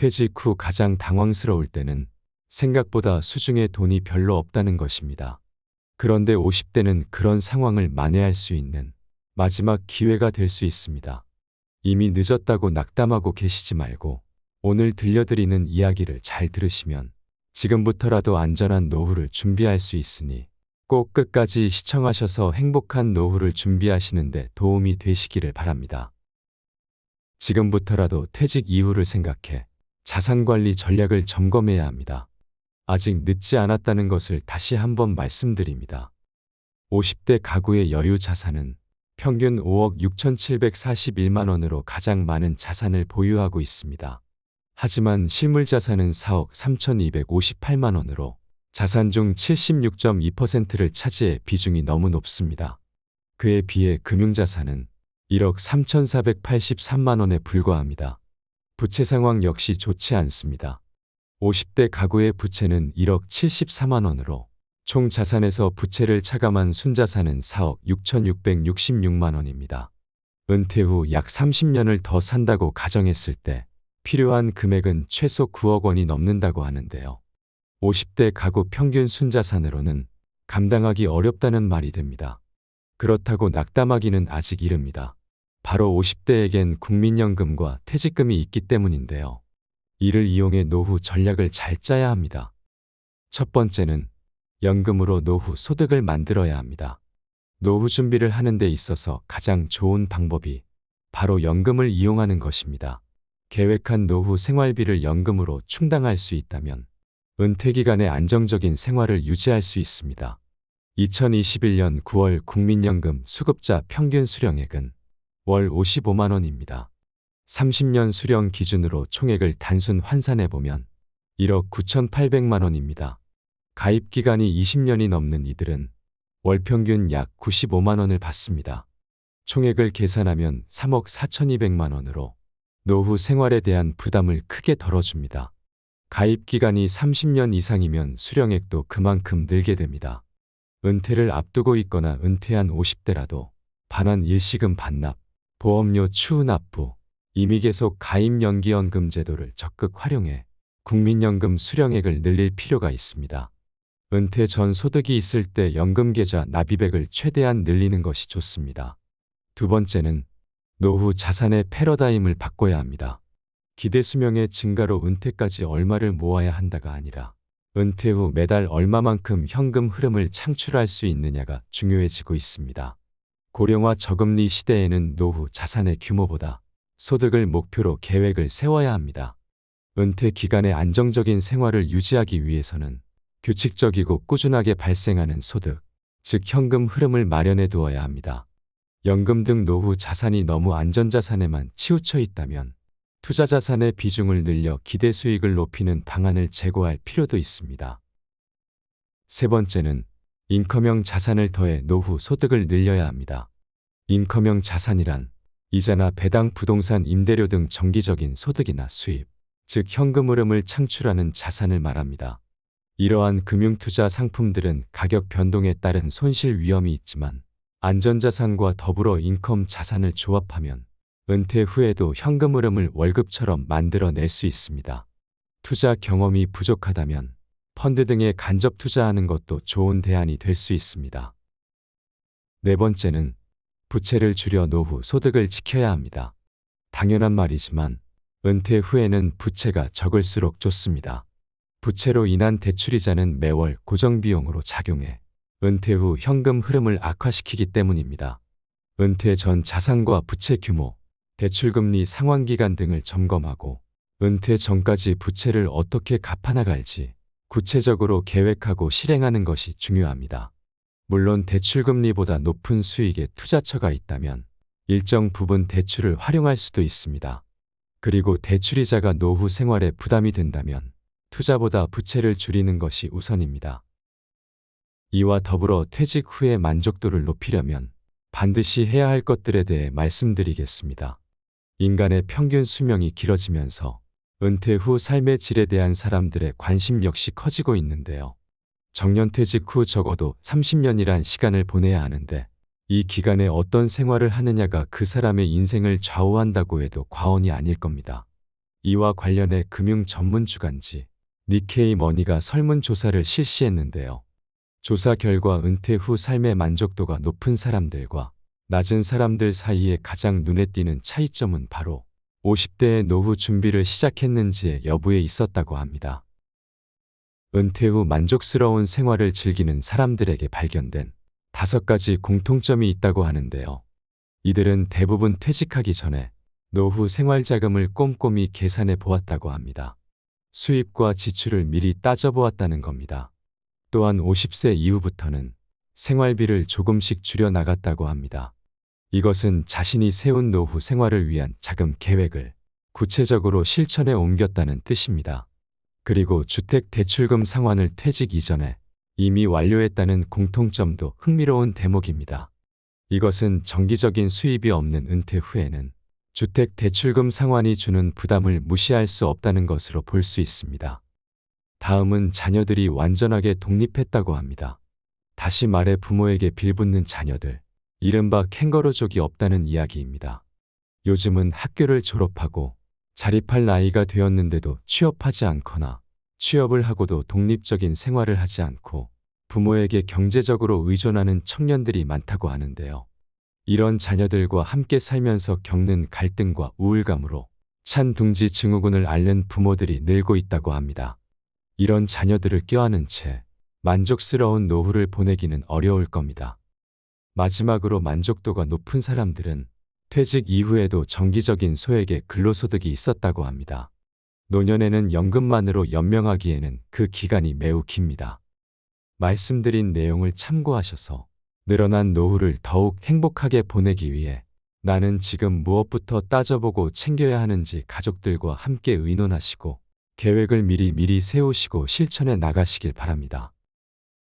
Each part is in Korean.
퇴직 후 가장 당황스러울 때는 생각보다 수중에 돈이 별로 없다는 것입니다. 그런데 50대는 그런 상황을 만회할 수 있는 마지막 기회가 될 수 있습니다. 이미 늦었다고 낙담하고 계시지 말고 오늘 들려드리는 이야기를 잘 들으시면 지금부터라도 안전한 노후를 준비할 수 있으니 꼭 끝까지 시청하셔서 행복한 노후를 준비하시는데 도움이 되시기를 바랍니다. 지금부터라도 퇴직 이후를 생각해 자산관리 전략을 점검해야 합니다. 아직 늦지 않았다는 것을 다시 한번 말씀드립니다. 50대 가구의 여유 자산은 평균 5억 6,741만 원으로 가장 많은 자산을 보유하고 있습니다. 하지만 실물 자산은 4억 3,258만 원으로 자산 중 76.2%를 차지해 비중이 너무 높습니다. 그에 비해 금융자산은 1억 3,483만 원에 불과합니다. 부채 상황 역시 좋지 않습니다. 50대 가구의 부채는 1억 74만 원으로 총 자산에서 부채를 차감한 순자산은 4억 6,666만 원입니다. 은퇴 후 약 30년을 더 산다고 가정했을 때 필요한 금액은 최소 9억 원이 넘는다고 하는데요. 50대 가구 평균 순자산으로는 감당하기 어렵다는 말이 됩니다. 그렇다고 낙담하기는 아직 이릅니다. 바로 50대에겐 국민연금과 퇴직금이 있기 때문인데요. 이를 이용해 노후 전략을 잘 짜야 합니다. 첫 번째는 연금으로 노후 소득을 만들어야 합니다. 노후 준비를 하는 데 있어서 가장 좋은 방법이 바로 연금을 이용하는 것입니다. 계획한 노후 생활비를 연금으로 충당할 수 있다면 은퇴 기간에 안정적인 생활을 유지할 수 있습니다. 2021년 9월 국민연금 수급자 평균 수령액은 월 55만 원입니다. 30년 수령 기준으로 총액을 단순 환산해 보면 1억 9,800만 원입니다. 가입 기간이 20년이 넘는 이들은 월 평균 약 95만 원을 받습니다. 총액을 계산하면 3억 4,200만 원으로 노후 생활에 대한 부담을 크게 덜어줍니다. 가입 기간이 30년 이상이면 수령액도 그만큼 늘게 됩니다. 은퇴를 앞두고 있거나 은퇴한 50대라도 반환 일시금 반납, 보험료 추후 납부, 이미 계속 가입 연기연금 제도를 적극 활용해 국민연금 수령액을 늘릴 필요가 있습니다. 은퇴 전 소득이 있을 때 연금 계좌 납입액을 최대한 늘리는 것이 좋습니다. 두 번째는 노후 자산의 패러다임을 바꿔야 합니다. 기대 수명의 증가로 은퇴까지 얼마를 모아야 한다가 아니라 은퇴 후 매달 얼마만큼 현금 흐름을 창출할 수 있느냐가 중요해지고 있습니다. 고령화 저금리 시대에는 노후 자산의 규모보다 소득을 목표로 계획을 세워야 합니다. 은퇴 기간에 안정적인 생활을 유지하기 위해서는 규칙적이고 꾸준하게 발생하는 소득, 즉 현금 흐름을 마련해 두어야 합니다. 연금 등 노후 자산이 너무 안전자산에만 치우쳐 있다면 투자 자산의 비중을 늘려 기대 수익을 높이는 방안을 제고할 필요도 있습니다. 세 번째는 인컴형 자산을 더해 노후 소득을 늘려야 합니다. 인컴형 자산이란 이자나 배당 부동산 임대료 등 정기적인 소득이나 수입, 즉 현금 흐름을 창출하는 자산을 말합니다. 이러한 금융투자 상품들은 가격 변동에 따른 손실 위험이 있지만 안전자산과 더불어 인컴 자산을 조합하면 은퇴 후에도 현금 흐름을 월급처럼 만들어낼 수 있습니다. 투자 경험이 부족하다면 펀드 등에 간접 투자하는 것도 좋은 대안이 될 수 있습니다. 네 번째는 부채를 줄여 노후 소득을 지켜야 합니다. 당연한 말이지만 은퇴 후에는 부채가 적을수록 좋습니다. 부채로 인한 대출이자는 매월 고정비용으로 작용해 은퇴 후 현금 흐름을 악화시키기 때문입니다. 은퇴 전 자산과 부채 규모, 대출금리 상환기간 등을 점검하고 은퇴 전까지 부채를 어떻게 갚아나갈지 구체적으로 계획하고 실행하는 것이 중요합니다. 물론 대출금리보다 높은 수익의 투자처가 있다면 일정 부분 대출을 활용할 수도 있습니다. 그리고 대출이자가 노후 생활에 부담이 된다면 투자보다 부채를 줄이는 것이 우선입니다. 이와 더불어 퇴직 후의 만족도를 높이려면 반드시 해야 할 것들에 대해 말씀드리겠습니다. 인간의 평균 수명이 길어지면서 은퇴 후 삶의 질에 대한 사람들의 관심 역시 커지고 있는데요. 정년퇴직 후 적어도 30년이란 시간을 보내야 하는데 이 기간에 어떤 생활을 하느냐가 그 사람의 인생을 좌우한다고 해도 과언이 아닐 겁니다. 이와 관련해 금융 전문 주간지 니케이 머니가 설문조사를 실시했는데요. 조사 결과 은퇴 후 삶의 만족도가 높은 사람들과 낮은 사람들 사이에 가장 눈에 띄는 차이점은 바로 50대의 노후 준비를 시작했는지의 여부에 있었다고 합니다. 은퇴 후 만족스러운 생활을 즐기는 사람들에게 발견된 다섯 가지 공통점이 있다고 하는데요. 이들은 대부분 퇴직하기 전에 노후 생활 자금을 꼼꼼히 계산해 보았다고 합니다. 수입과 지출을 미리 따져보았다는 겁니다. 또한 50세 이후부터는 생활비를 조금씩 줄여 나갔다고 합니다. 이것은 자신이 세운 노후 생활을 위한 자금 계획을 구체적으로 실천에 옮겼다는 뜻입니다. 그리고 주택 대출금 상환을 퇴직 이전에 이미 완료했다는 공통점도 흥미로운 대목입니다. 이것은 정기적인 수입이 없는 은퇴 후에는 주택 대출금 상환이 주는 부담을 무시할 수 없다는 것으로 볼 수 있습니다. 다음은 자녀들이 완전하게 독립했다고 합니다. 다시 말해 부모에게 빌붙는 자녀들, 이른바 캥거루족이 없다는 이야기입니다. 요즘은 학교를 졸업하고 자립할 나이가 되었는데도 취업하지 않거나 취업을 하고도 독립적인 생활을 하지 않고 부모에게 경제적으로 의존하는 청년들이 많다고 하는데요. 이런 자녀들과 함께 살면서 겪는 갈등과 우울감으로 찬 둥지 증후군을 앓는 부모들이 늘고 있다고 합니다. 이런 자녀들을 껴안은 채 만족스러운 노후를 보내기는 어려울 겁니다. 마지막으로 만족도가 높은 사람들은 퇴직 이후에도 정기적인 소액의 근로소득이 있었다고 합니다. 노년에는 연금만으로 연명하기에는 그 기간이 매우 깁니다. 말씀드린 내용을 참고하셔서 늘어난 노후를 더욱 행복하게 보내기 위해 나는 지금 무엇부터 따져보고 챙겨야 하는지 가족들과 함께 의논하시고 계획을 미리 미리 세우시고 실천해 나가시길 바랍니다.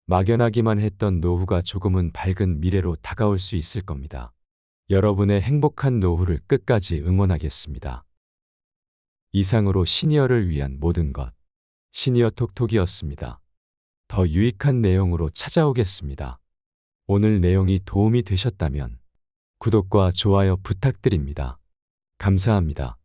막연하기만 했던 노후가 조금은 밝은 미래로 다가올 수 있을 겁니다. 여러분의 행복한 노후를 끝까지 응원하겠습니다. 이상으로 시니어를 위한 모든 것. 시니어 톡톡이었습니다. 더 유익한 내용으로 찾아오겠습니다. 오늘 내용이 도움이 되셨다면 구독과 좋아요 부탁드립니다. 감사합니다.